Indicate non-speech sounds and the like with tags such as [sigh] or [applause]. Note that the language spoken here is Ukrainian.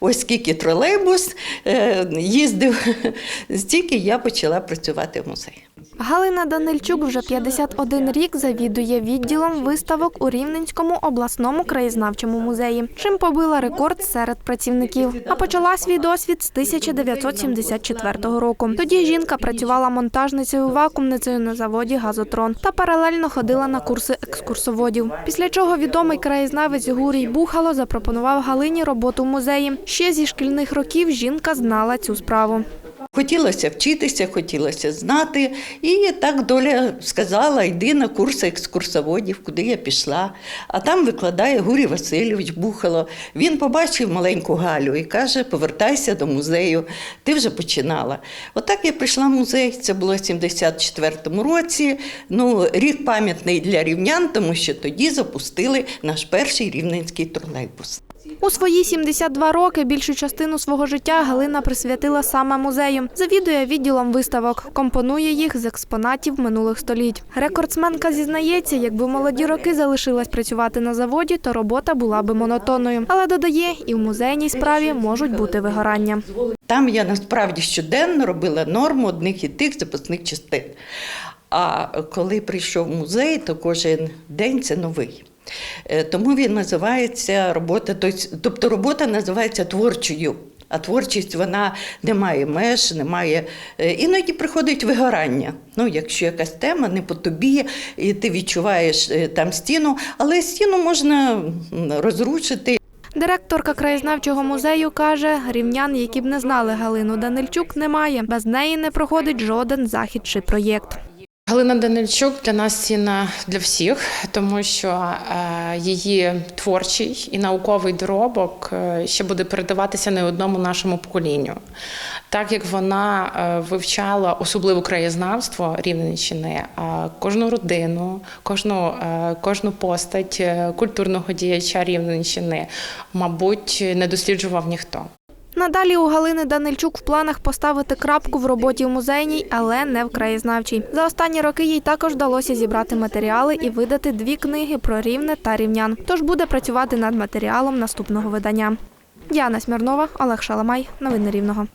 ось скільки тролейбус е, їздив, [laughs] стільки я почала працювати в музеї. Галина Данильчук вже 51 рік завідує відділом виставок у Рівненському обласному краєзнавчому музеї, чим побила рекорд серед працівників. А почала свій досвід з 1974 року. Тоді жінка працювала монтажницею вакуумницею на заводі Газотрон та паралельно ходила на курси екскурсоводів. Після чого відомий краєзнавець Гурій Бухало запропонував Галині роботу в музеї. Ще зі шкільних років жінка знала цю справу. Хотілося вчитися, хотілося знати. І так доля сказала: йди на курси екскурсоводів, куди я пішла. А там викладає Гурій Васильович Бухало. Він побачив маленьку Галю і каже: повертайся до музею. Ти вже починала. Отак я прийшла в музей. Це було в 74-му році. Ну, рік пам'ятний для рівнян, тому що тоді запустили наш перший рівненський тролейбус. У свої 72 роки більшу частину свого життя Галина присвятила саме музею. Завідує відділом виставок, компонує їх з експонатів минулих століть. Рекордсменка зізнається, якби молоді роки залишилась працювати на заводі, то робота була би монотонною. Але додає, і в музейній справі можуть бути вигорання. Там я насправді щоденно робила норму одних і тих запасних частин. А коли прийшов музей, то кожен день це новий. Е, Тому він називається робота, тобто робота називається творчою. А творчість вона не має меж, не має. е, Іноді приходить вигорання. Ну, якщо якась тема не по тобі, і ти відчуваєш е, там стіну, але стіну можна розрушити Директорка краєзнавчого музею каже, рівнян, які б не знали Галину Данильчук, немає. Без неї не проходить жоден захід чи проєкт. Галина Данильчук для нас цінна для всіх, тому що е, її творчий і науковий доробок е, ще буде передаватися не одному нашому поколінню. Так як вона е, вивчала особливо краєзнавство Рівненщини, кожну родину, кожну, кожну постать культурного діяча Рівненщини, мабуть, не досліджував ніхто. Надалі у Галини Данильчук в планах поставити крапку в роботі в музейній, але не в краєзнавчій. За останні роки їй також вдалося зібрати матеріали і видати дві книги про рівне та рівнян. Тож буде працювати над матеріалом наступного видання. Діана Смірнова, Олег Шаламай. Новини Рівного.